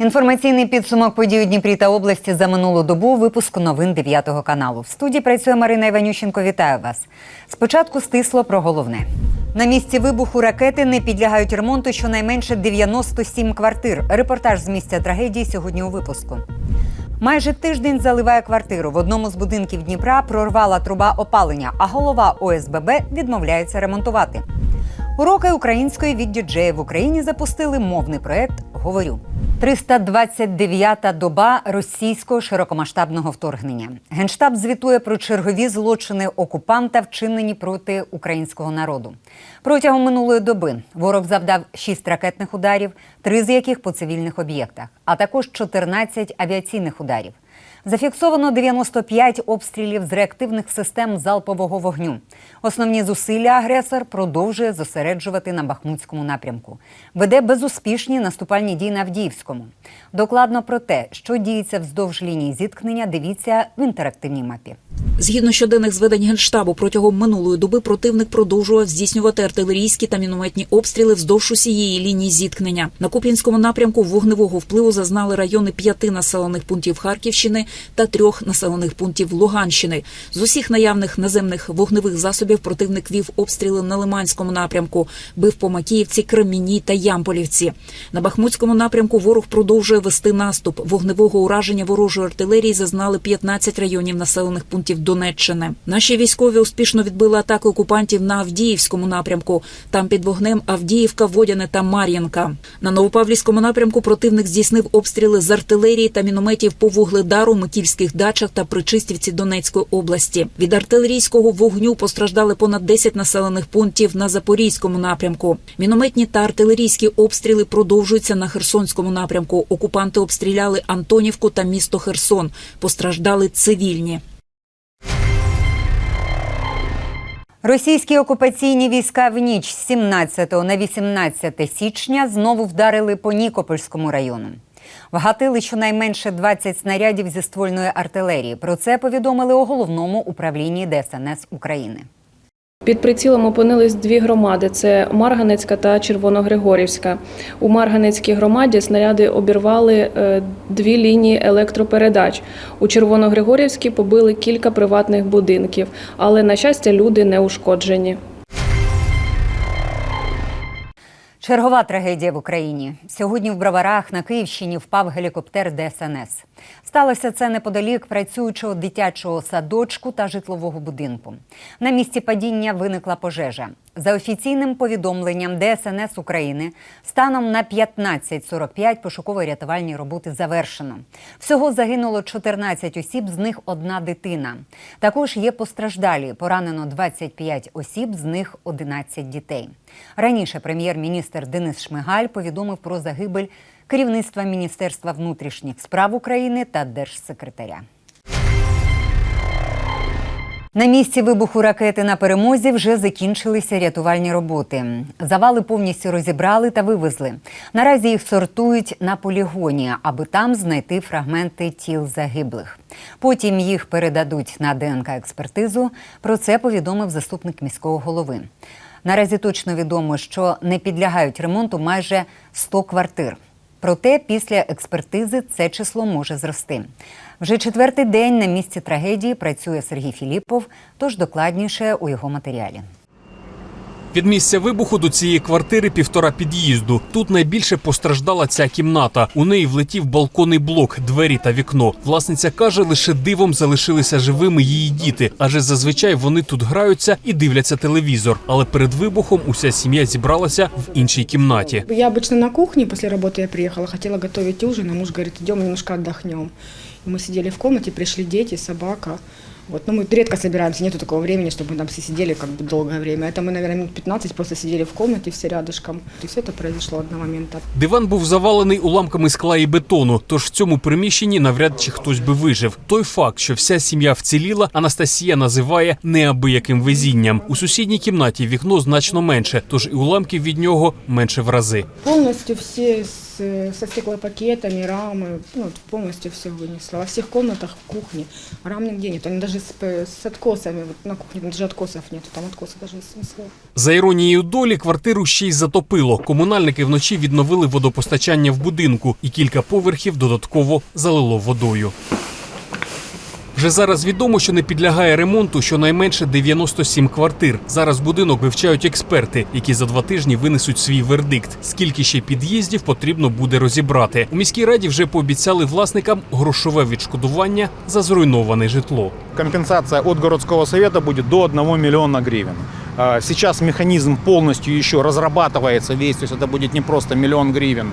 Інформаційний підсумок подій у Дніпрі та області за минулу добу випуску новин 9 каналу. В студії працює Марина Іванющенко. Вітаю вас. Спочатку стисло про головне. На місці вибуху ракети не підлягають ремонту щонайменше 97 квартир. Репортаж з місця трагедії сьогодні у випуску. Майже тиждень заливає квартиру. В одному з будинків Дніпра прорвала труба опалення, а голова ОСББ відмовляється ремонтувати. Уроки української від діджеїв в Україні запустили мовний проект Говорю. 329-та доба російського широкомасштабного вторгнення. Генштаб звітує про чергові злочини окупанта, вчинені проти українського народу. Протягом минулої доби ворог завдав 6 ракетних ударів, три з яких по цивільних об'єктах, а також 14 авіаційних ударів. Зафіксовано 95 обстрілів з реактивних систем залпового вогню. Основні зусилля агресор продовжує зосереджувати на Бахмутському напрямку. Веде безуспішні наступальні дії на Авдіївському. Докладно про те, що діється вздовж лінії зіткнення, дивіться в інтерактивній мапі. Згідно щоденних зведень генштабу, протягом минулої доби противник продовжував здійснювати артилерійські та мінометні обстріли вздовж усієї лінії зіткнення. На Куп'янському напрямку вогневого впливу зазнали райони п'яти населених пунктів Харківщини та трьох населених пунктів Луганщини. З усіх наявних наземних вогневих засобів противник вів обстріли на Лиманському напрямку, бив по Макіївці, Кремінній та Ямполівці. На Бахмутському напрямку ворог продовжує вести наступ. Вогневого ураження ворожої артилерії зазнали 15 районів населених пунктів Донеччини. Наші військові успішно відбили атаки окупантів на Авдіївському напрямку. Там під вогнем Авдіївка, Водяне та Мар'їнка. На Новопавлівському напрямку противник здійснив обстріли з артилерії та мінометів по вугледару, Микільських дачах та Причистівці Донецької області. Від артилерійського вогню постраждали понад 10 населених пунктів на Запорізькому напрямку. Мінометні та артилерійські обстріли продовжуються на Херсонському напрямку. Окупанти обстріляли Антонівку та місто Херсон. Постраждали цивільні. Російські окупаційні війська в ніч з 17 на 18 січня знову вдарили по Нікопольському району. Вгатили щонайменше 20 снарядів зі ствольної артилерії. Про це повідомили у головному управлінні ДСНС України. Під прицілом опинились дві громади: це Марганецька та Червоногригорівська. У Марганецькій громаді снаряди обірвали е, дві лінії електропередач. У Червоногригорівській побили кілька приватних будинків, але на щастя люди не ушкоджені. Чергова трагедія в Україні. Сьогодні в Броварах на Київщині впав гелікоптер ДСНС. Сталося це неподалік працюючого дитячого садочку та житлового будинку. На місці падіння виникла пожежа. За офіційним повідомленням ДСНС України, станом на 15.45 пошуково-рятувальні роботи завершено. Всього загинуло 14 осіб, з них одна дитина. Також є постраждалі. Поранено 25 осіб, з них 11 дітей. Раніше прем'єр-міністр Денис Шмигаль повідомив про загибель керівництва Міністерства внутрішніх справ України та держсекретаря. На місці вибуху ракети на перемозі вже закінчилися рятувальні роботи. Завали повністю розібрали та вивезли. Наразі їх сортують на полігоні, аби там знайти фрагменти тіл загиблих. Потім їх передадуть на ДНК експертизу. Про це повідомив заступник міського голови. Наразі точно відомо, що не підлягають ремонту майже 100 квартир. Проте після експертизи це число може зрости. Вже четвертий день на місці трагедії працює Сергій Філіпов, тож докладніше у його матеріалі. Від місця вибуху до цієї квартири півтора під'їзду. Тут найбільше постраждала ця кімната. У неї влетів балконний блок, двері та вікно. Власниця каже, лише дивом залишилися живими її діти, адже зазвичай вони тут граються і дивляться телевізор. Але перед вибухом уся сім'я зібралася в іншій кімнаті. Я обычно на кухне после работы я приехала, хотела готовить ужин, а муж говорит, идем немножко отдохнем. И мы сидели в комнате, пришли дети, собака. Вот, но мы редко собираемся, нету такого времени, чтобы мы там все сидели как бы долгое время. Это мы, наверное, минут 15 просто сидели в комнате все рядышком. И все это произошло одного момента. Диван був завалений уламками скла і бетону, тож в цьому приміщенні навряд чи хтось би вижив. Той факт, що вся сім'я вціліла, Анастасія називає неабияким везінням. У сусідній кімнаті вікно значно менше, тож і уламків від нього менше в рази. Полностью все с с, со стеклопакетами, рамы, ну, вот полностью все вынесла. Во всех комнатах, в кухне, рам нигде нет. Они даже с, п- с откосами, вот на кухне даже откосов нет, там откосы даже снесло. За іронією долі, квартиру ще й затопило. Комунальники вночі відновили водопостачання в будинку, і кілька поверхів додатково залило водою. Вже зараз відомо, що не підлягає ремонту щонайменше 97 квартир. Зараз будинок вивчають експерти, які за два тижні винесуть свій вердикт. Скільки ще під'їздів потрібно буде розібрати. У міській раді вже пообіцяли власникам грошове відшкодування за зруйноване житло. Компенсация от городского совета будет до 1 миллиона гривен. А, Сейчас механизм полностью еще разрабатывается весь, то есть это будет не просто миллион гривен.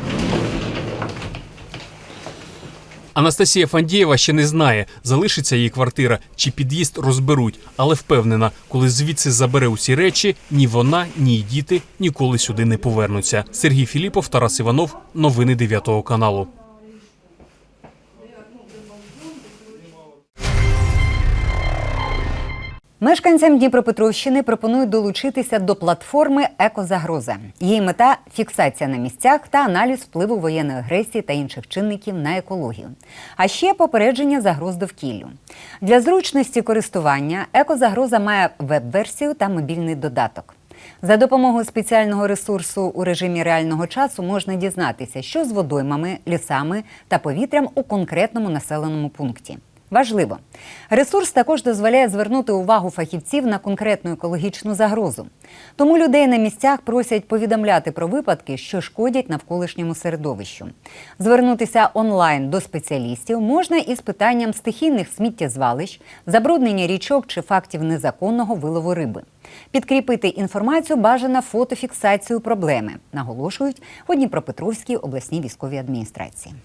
Анастасія Фандієва ще не знає, залишиться її квартира чи під'їзд розберуть, але впевнена, коли звідси забере усі речі, ні вона, ні її діти ніколи сюди не повернуться. Сергій Філіпов, Тарас Іванов, новини 9 каналу. Мешканцям Дніпропетровщини пропонують долучитися до платформи Екозагроза. Її мета фіксація на місцях та аналіз впливу воєнної агресії та інших чинників на екологію. А ще попередження загроз довкіллю. Для зручності користування екозагроза має веб-версію та мобільний додаток. За допомогою спеціального ресурсу у режимі реального часу можна дізнатися, що з водоймами, лісами та повітрям у конкретному населеному пункті. Важливо, ресурс також дозволяє звернути увагу фахівців на конкретну екологічну загрозу. Тому людей на місцях просять повідомляти про випадки, що шкодять навколишньому середовищу. Звернутися онлайн до спеціалістів можна із питанням стихійних сміттєзвалищ, забруднення річок чи фактів незаконного вилову риби. Підкріпити інформацію бажано фотофіксацію проблеми, наголошують у Дніпропетровській обласній військовій адміністрації.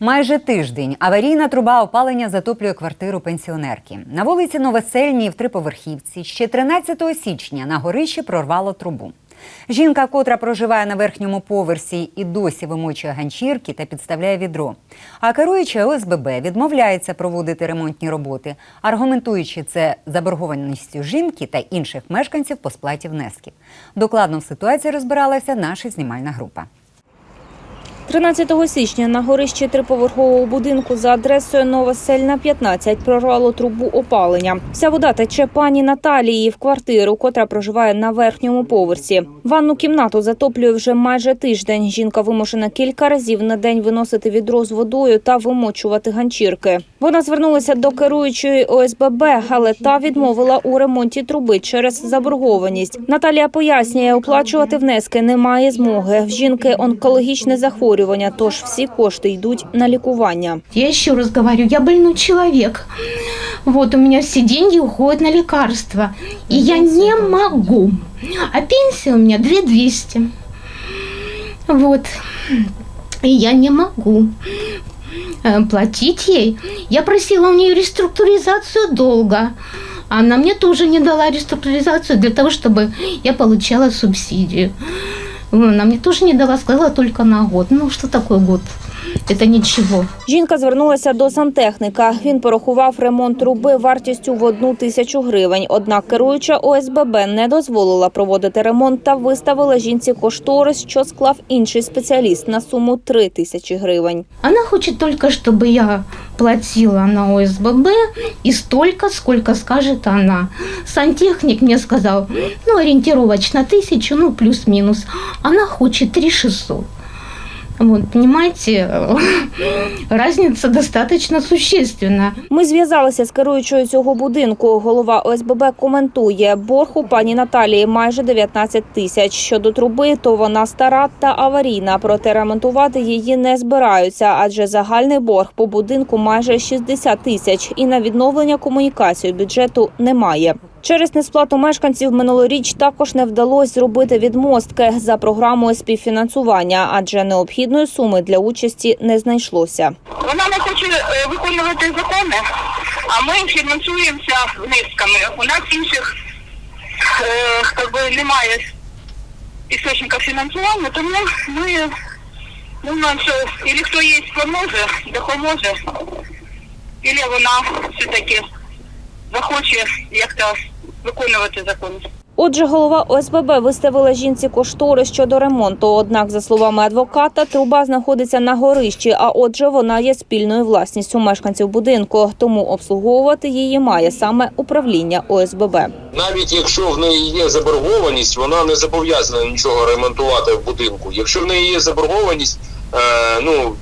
Майже тиждень аварійна труба опалення затоплює квартиру пенсіонерки. На вулиці Новосельній в триповерхівці ще 13 січня на горищі прорвало трубу. Жінка, котра проживає на верхньому поверсі і досі вимочує ганчірки та підставляє відро. А керуюча ОСББ відмовляється проводити ремонтні роботи, аргументуючи це заборгованістю жінки та інших мешканців по сплаті внесків. Докладно в ситуації розбиралася наша знімальна група. 13 січня на горищі триповерхового будинку за адресою Новосельна 15 прорвало трубу опалення. Вся вода тече пані Наталії в квартиру, котра проживає на верхньому поверсі. Ванну кімнату затоплює вже майже тиждень. Жінка вимушена кілька разів на день виносити відро з водою та вимочувати ганчірки. Вона звернулася до керуючої ОСББ, але та відмовила у ремонті труби через заборгованість. Наталія пояснює, оплачувати внески немає змоги. В жінки онкологічне захворювання, тож всі кошти йдуть на лікування. Я еще раз говорю, я больной человек. Вот у меня все деньги уходят на лекарства. И я не могу. А пенсия у меня 2200. Вот. И я не могу э, платить ей. Я просила у нее реструктуризацию долга. Она мне тоже не дала реструктуризацию для того, чтобы я получала субсидию. Она мне тоже не дала, сказала только на год. Ну, что такое год? Это ничего. Жінка звернулася до сантехніка. Він порахував ремонт труби вартістю в одну тисячу гривень. Однак керуюча ОСББ не дозволила проводити ремонт та виставила жінці кошторис, що склав інший спеціаліст на суму три тисячі гривень. Она хочет только, чтобы я платила на ОСББ и столько, сколько скажет она. Сантехник мне сказал, ну, ориентировочно тысячу, ну, плюс-минус. Она хочет 3 600. Вот, понимаете, разница достаточно существенна. Ми зв'язалися з керуючою цього будинку. Голова ОСББ коментує, борг у пані Наталії майже 19 тисяч. Щодо труби, то вона стара та аварійна, проте ремонтувати її не збираються, адже загальний борг по будинку майже 60 тисяч, і на відновлення комунікації бюджету немає. Через несплату мешканців минулоріч також не вдалося зробити відмостки за програмою співфінансування, адже необхідної суми для участі не знайшлося. Вона не хоче е, виконувати закони, а ми фінансуємося внесками. У нас інших е, немає істочника фінансування, тому ми думаємо, що або хто є поможе, допоможе, або вона все-таки захоче як-то виконувати закон. Отже, голова ОСББ виставила жінці кошторис щодо ремонту. Однак, за словами адвоката, труба знаходиться на горищі, а отже, вона є спільною власністю мешканців будинку. Тому обслуговувати її має саме управління ОСББ. навіть якщо в неї є заборгованість, вона не зобов'язана нічого ремонтувати в будинку. Якщо в неї є заборгованість, е, ну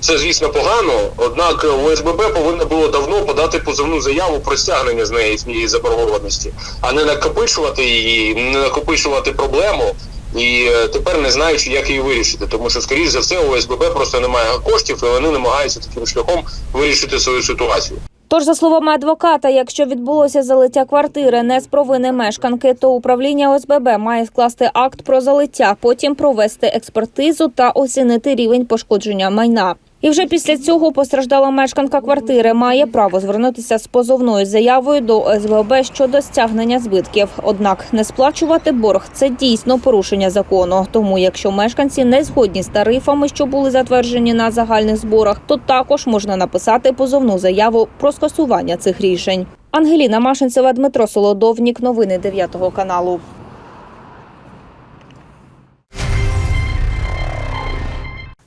це звісно погано. Однак ОСББ повинно було давно подати позовну заяву про стягнення з неї її заборгованості, а не накопичувати її, не накопичувати проблему. І е, тепер не знаючи, як її вирішити, тому що, скоріш за все, ОСББ просто немає коштів, і вони намагаються таким шляхом вирішити свою ситуацію. Тож, за словами адвоката, якщо відбулося залиття квартири не з провини мешканки, то управління ОСББ має скласти акт про залиття, потім провести експертизу та оцінити рівень пошкодження майна. І вже після цього постраждала мешканка квартири має право звернутися з позовною заявою до ОСББ щодо стягнення збитків. Однак не сплачувати борг це дійсно порушення закону. Тому, якщо мешканці не згодні з тарифами, що були затверджені на загальних зборах, то також можна написати позовну заяву про скасування цих рішень. Ангеліна Машинцева, Дмитро Солодовнік. Новини 9 каналу.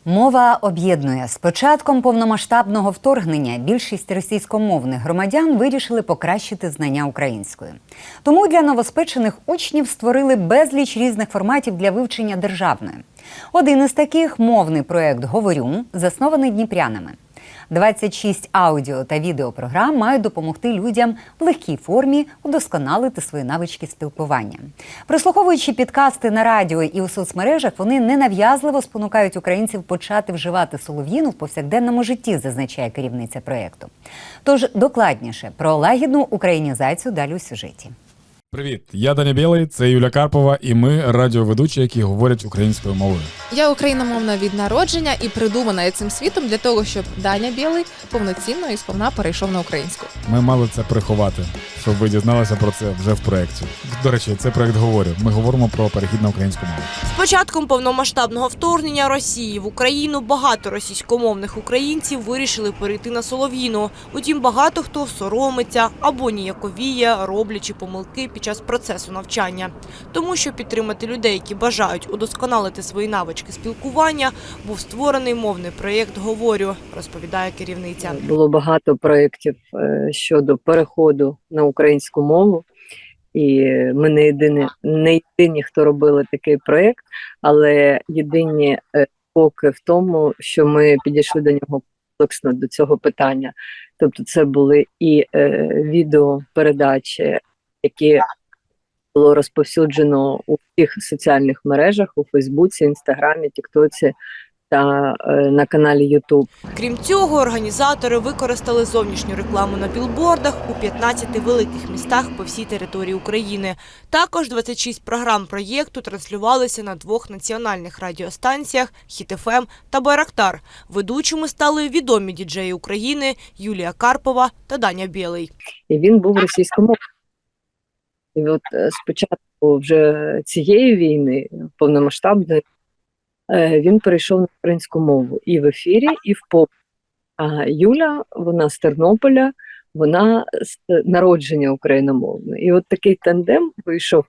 Мова об'єднує з початком повномасштабного вторгнення. Більшість російськомовних громадян вирішили покращити знання української. Тому для новоспечених учнів створили безліч різних форматів для вивчення державної. Один із таких мовний проект Говорю заснований дніпрянами. 26 аудіо та відеопрограм мають допомогти людям в легкій формі удосконалити свої навички спілкування. Прислуховуючи підкасти на радіо і у соцмережах, вони ненав'язливо спонукають українців почати вживати солов'їну в повсякденному житті, зазначає керівниця проєкту. Тож докладніше про лагідну українізацію далі у сюжеті. Привіт, я Даня Білий, це Юля Карпова, і ми радіоведучі, які говорять українською мовою. Я україномовна від народження і придумана цим світом для того, щоб Даня Білий повноцінно і сповна перейшов на українську. Ми мали це приховати, щоб ви дізналися про це вже в проєкті. До речі, це проєкт говорю. Ми говоримо про перехід на українську мову. З початком повномасштабного вторгнення Росії в Україну багато російськомовних українців вирішили перейти на Солов'їну. Утім, багато хто соромиться або ніяковіє, роблячи помилки під час процесу навчання. Тому, щоб підтримати людей, які бажають удосконалити свої навички спілкування, був створений мовний проєкт Говорю, розповідає керівниця. Було багато проєктів е, щодо переходу на українську мову. І ми не єдині, не єдині, хто робили такий проєкт, але єдині е, поки в тому, що ми підійшли до нього комплексно до цього питання. Тобто, це були і е, відеопередачі, які було розповсюджено у всіх соціальних мережах у Фейсбуці, Інстаграмі, Тіктоці та е, на каналі Ютуб. Крім цього, організатори використали зовнішню рекламу на білбордах у 15 великих містах по всій території України. Також 26 програм проєкту транслювалися на двох національних радіостанціях «Хіт-ФМ» та «Байрактар». Ведучими стали відомі діджеї України Юлія Карпова та Даня Білий. і він був російськомовний. І от е, спочатку вже цієї війни, повномасштабної, е, він перейшов на українську мову і в ефірі, і в поп. А Юля, вона з Тернополя, вона з народження україномовної. І от такий тандем вийшов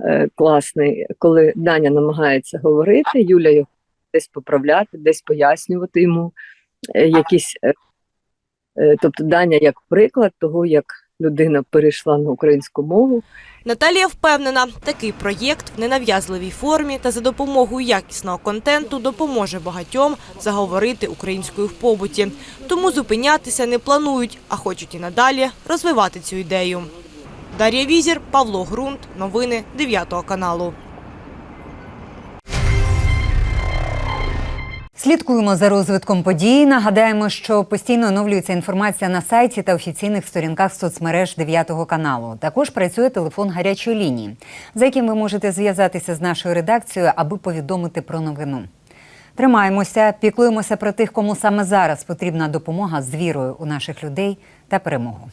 е, класний, коли Даня намагається говорити, Юля його десь поправляти, десь пояснювати йому е, якісь. е, е, Тобто Даня як приклад того, як людина перейшла на українську мову. Наталія впевнена, такий проєкт в ненав'язливій формі та за допомогою якісного контенту допоможе багатьом заговорити українською в побуті. Тому зупинятися не планують, а хочуть і надалі розвивати цю ідею. Дар'я Візір, Павло Грунт. Новини 9 каналу. Слідкуємо за розвитком подій. Нагадаємо, що постійно оновлюється інформація на сайті та офіційних сторінках соцмереж 9 каналу. Також працює телефон гарячої лінії, за яким ви можете зв'язатися з нашою редакцією, аби повідомити про новину. Тримаємося, піклуємося про тих, кому саме зараз потрібна допомога з вірою у наших людей та перемогу.